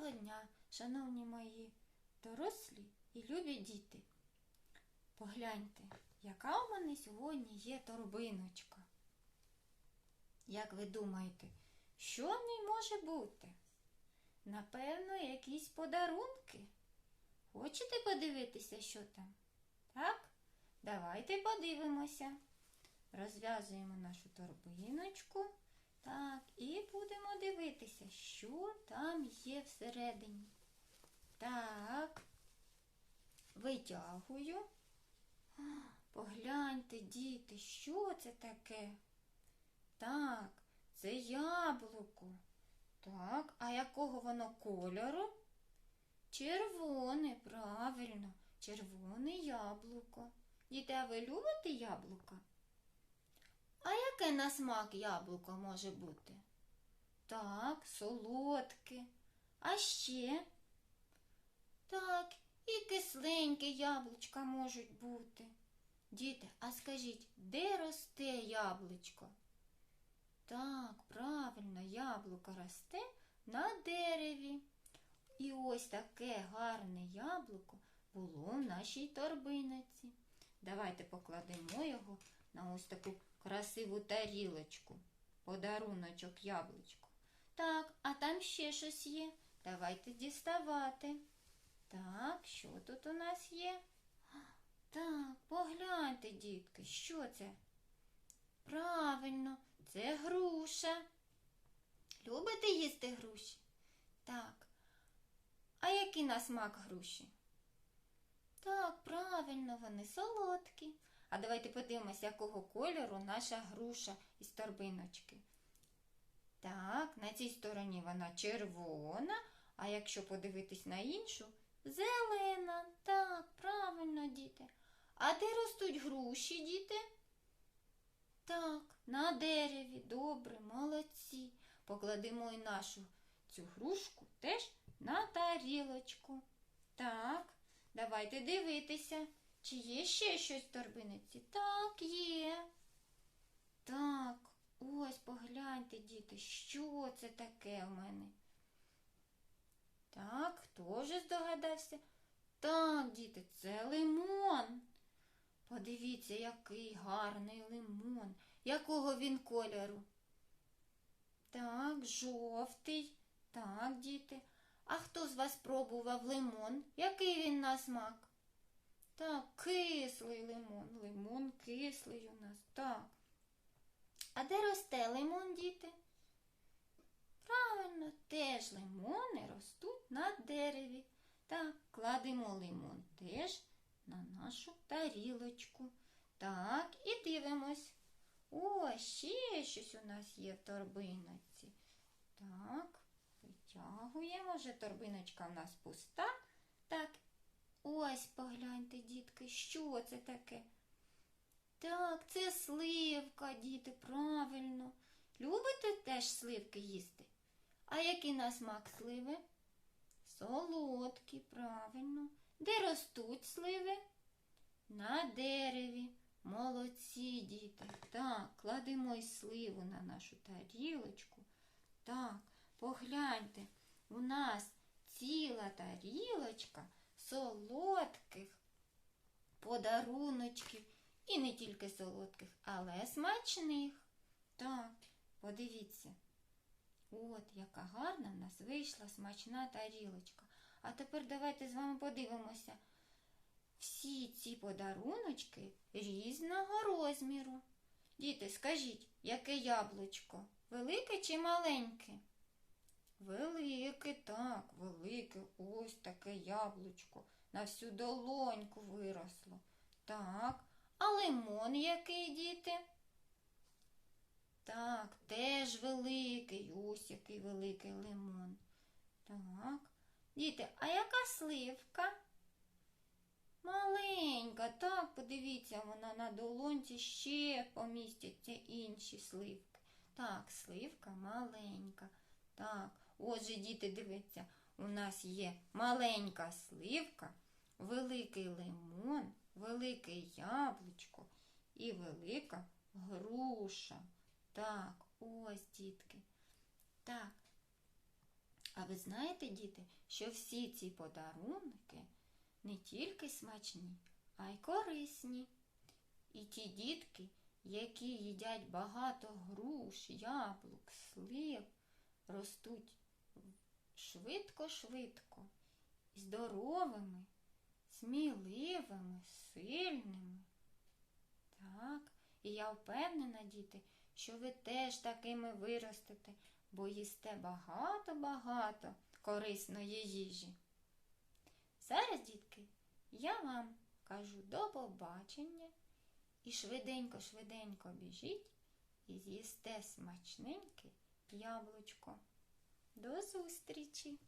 Доброго дня, шановні мої дорослі і любі діти. Погляньте, яка у мене сьогодні є торбиночка. Як ви думаєте, що в ній може бути? Напевно, якісь подарунки. Хочете подивитися, що там? Так? Давайте подивимося. Розв'язуємо нашу торбиночку. Так, і будемо дивитися, що там є всередині. Так, витягую. Погляньте, діти, що це таке? Так, це яблуко. Так, а якого воно кольору? Червоне, правильно, червоне яблуко. Діти, а ви любите яблука? Яке на смак яблуко може бути? Так, солодке. А ще? Так, і кисленьке яблучка можуть бути. Діти, а скажіть, де росте яблучко? Так, правильно, яблуко росте на дереві. І ось таке гарне яблуко було в нашій торбиниці. Давайте покладемо його на ось таку красиву тарілочку. Подаруночок яблучко. Так, а там ще щось є. Давайте діставати. Так, що тут у нас є? Так, погляньте, дітки, що це? Правильно, це груша. Любите їсти груші? Так. А який на смак груші? Так, правильно, вони солодкі. А давайте подивимося, якого кольору наша груша із торбиночки. Так, на цій стороні вона червона, а якщо подивитись на іншу, зелена. Так, правильно, діти. А де ростуть груші, діти? Так, на дереві. Добре, молодці. Покладемо і нашу цю грушку теж на тарілочку. Так, давайте дивитися. Чи є ще щось в торбиниці? Так, є. Так, ось погляньте, діти, що це таке в мене? Так, хто вже здогадався? Так, діти, це лимон. Подивіться, який гарний лимон. Якого він кольору? Так, жовтий. Так, діти. А хто з вас пробував лимон? Який він на смак? Так, кислий лимон. Лимон кислий у нас. Так. А де росте лимон, діти? Правильно, теж лимони ростуть на дереві. Так, кладемо лимон теж на нашу тарілочку. Так, і дивимось. О, ще щось у нас є в торбиночці. Так, витягуємо. Вже торбиночка у нас пуста. Ось погляньте, дітки, що це таке? Так, це сливка, діти, правильно. Любите теж сливки їсти? А який на смак сливи? Солодкі, правильно. Де ростуть сливи? На дереві. Молодці, діти. Так, кладемо й сливу на нашу тарілочку. Так, погляньте, у нас ціла тарілочка солодких подаруночків. І не тільки солодких, але смачних. Так, подивіться. От, яка гарна в нас вийшла смачна тарілочка. А тепер давайте з вами подивимося. Всі ці подаруночки різного розміру. Діти, скажіть, яке яблучко? Велике чи маленьке? Велике, так, велике, ось таке яблучко. На всю долоньку виросло. Так, а лимон який, діти? Так, теж великий, ось який великий лимон. Так. Діти, а яка сливка? Маленька, так, подивіться, вона на долонці ще помістяться інші сливки. Так, сливка маленька. Так, отже, діти, дивіться, у нас є маленька сливка, великий лимон, велике яблучко і велика груша. Так, ось, дітки. Так. А ви знаєте, діти, що всі ці подарунки не тільки смачні, а й корисні. І ті дітки, які їдять багато груш, яблук, слив, ростуть швидко-швидко, здоровими, сміливими, сильними. Так, і я впевнена, діти, що ви теж такими виростете, бо їсте багато-багато корисної їжі. Зараз, дітки, я вам кажу до побачення і швиденько-швиденько біжіть і з'їсте смачненьке яблучко. До зустрічі!